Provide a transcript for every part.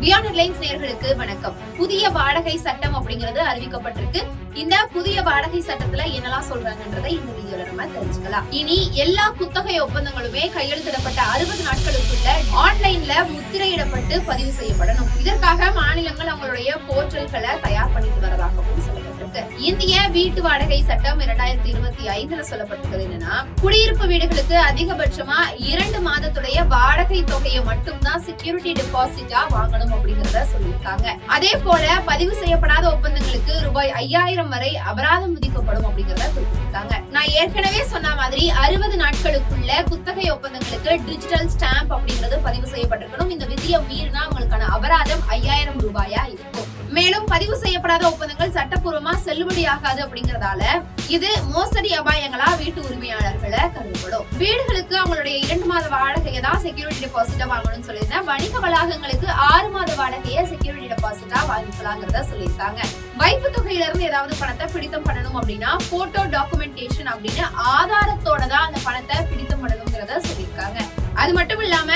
Beyond headlines நேர்களுக்கு வணக்கம். புதிய வாடகை சட்டம் அப்படிங்கிறது அறிவிக்கப்பட்டிருக்கு. இந்த புதிய வாடகை சட்டத்துல என்னெல்லாம் சொல்றாங்கன்றதை இந்த வீடியோல நம்ம தெரிஞ்சுக்கலாம். இனி எல்லா குத்தகை ஒப்பந்தங்களுமே கையெழுத்திடப்பட்ட அறுபது நாட்களுக்குள்ள ஆன்லைன்ல முத்திரையிடப்பட்டு பதிவு செய்யப்படணும். இதற்காக மாநிலங்கள் அவங்களுடைய போர்ட்டல்களை தயார் பண்ணிட்டு வர இந்திய வீட்டு வாடகை சட்டம் இரண்டாயிரத்தி இருபத்தி ஐந்துல சொல்லப்பட்டிருக்கிறது என்னன்னா குடியிருப்பு வீடுகளுக்கு அதிகபட்சமா இரண்டு மாதத்துடைய வாடகை தொகையை மட்டும்தான் செக்யூரிட்டி டெபாசிட்டா வாங்கணும் அப்படிங்கறத சொல்லியிருக்காங்க. அதே போல பதிவு செய்யப்படாத ஒப்பந்தங்களுக்கு ரூபாய் ஐயாயிரம் வரை அபராதம் விதிக்கப்படும் அப்படிங்கறத குறிப்பிட்டிருக்காங்க. நான் ஏற்கனவே சொன்ன மாதிரி அறுபது நாட்களுக்குள்ள குத்தகை ஒப்பந்தங்களுக்கு டிஜிட்டல் ஸ்டாம்ப் அப்படிங்கிறது பதிவு செய்யப்பட்டிருக்கணும். இந்த விதியை மீறினா அவங்களுக்கான அபராதம் ஐயாயிரம் ரூபாயா இருக்கும். மேலும் பதிவு செய்யப்படாத ஒப்பந்தங்கள் சட்டப்பூர்வமா செல்லுபடியாகாது அப்படிங்கறதால இது மோசடி அபாயங்களா வீட்டு உரிமையாளர்களை கருதப்படும். வீடுகளுக்கு அவங்களுடைய இரண்டு மாத வாடகையை தான் செக்யூரிட்டி டெபாசிட்டா வாங்கணும்னு சொல்லியிருந்தேன். வணிக வளாகங்களுக்கு ஆறு மாத வாடகையை செக்யூரிட்டி டெபாசிட்டா வாங்கிக்கலாங்கிறத சொல்லியிருக்காங்க. வைப்பு தொகையில இருந்து ஏதாவது பணத்தை பிடித்தம் பண்ணணும் அப்படின்னா போட்டோ டாக்குமெண்டேஷன் அப்படின்னு ஆதாரத்தோட தான் அந்த பணத்தை பிடித்தம் பண்ணணுங்கிறத சொல்லியிருக்காங்க. அது மட்டும் இல்லாம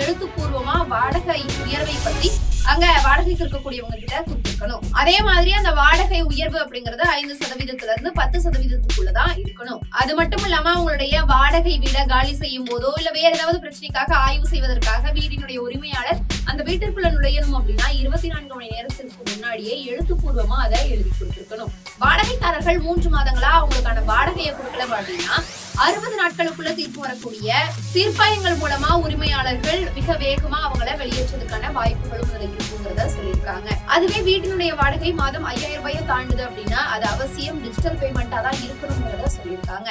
எழுத்துப்பூர்வமா வாடகை உயர்வை பத்தி அங்க வாடகைக்கு இருக்கக்கூடியவங்க கிட்ட கொடுத்துருக்கணும். அதே மாதிரி அந்த வாடகை உயர்வு அப்படிங்கறது ஐந்து சதவீதத்துல இருந்து பத்து சதவீதத்துக்குள்ளதான் இருக்கணும். அது மட்டும் இல்லாம அவங்களுடைய வாடகை வீட காலி செய்யும் போதோ இல்ல வேற ஏதாவது பிரச்சனைக்காக ஆய்வு செய்வதற்காக வீடினுடைய உரிமையாளர் அந்த வீட்டிற்குள்ள நுழையணும் அப்படின்னா இருபத்தி நான்கு மணி நேரத்திற்கு முன்னாடியே எழுத்துப்பூர்வமா அதை எழுதி கொடுத்திருக்கணும். வாடகைதாரர்கள் மூன்று மாதங்களா அவங்களுக்கான வாடகையை கொடுக்கல அப்படின்னா அறுபது நாட்களுக்குள்ள தீர்ப்பு வரக்கூடிய தீர்ப்பாயங்கள் மூலமா உரிமையாளர்கள் மிக வேகமா அவங்கள வெளியேற்றதுக்கான வாய்ப்புகளும் இருக்குங்கிறத சொல்லியிருக்காங்க. அதுவே வீட்டினுடைய வாடகை மாதம் ஐயாயிரம் ரூபாயை தாண்டுது அப்படின்னா அது அவசியம் டிஜிட்டல் பேமெண்டா தான் இருக்கணுங்கிறத சொல்லியிருக்காங்க.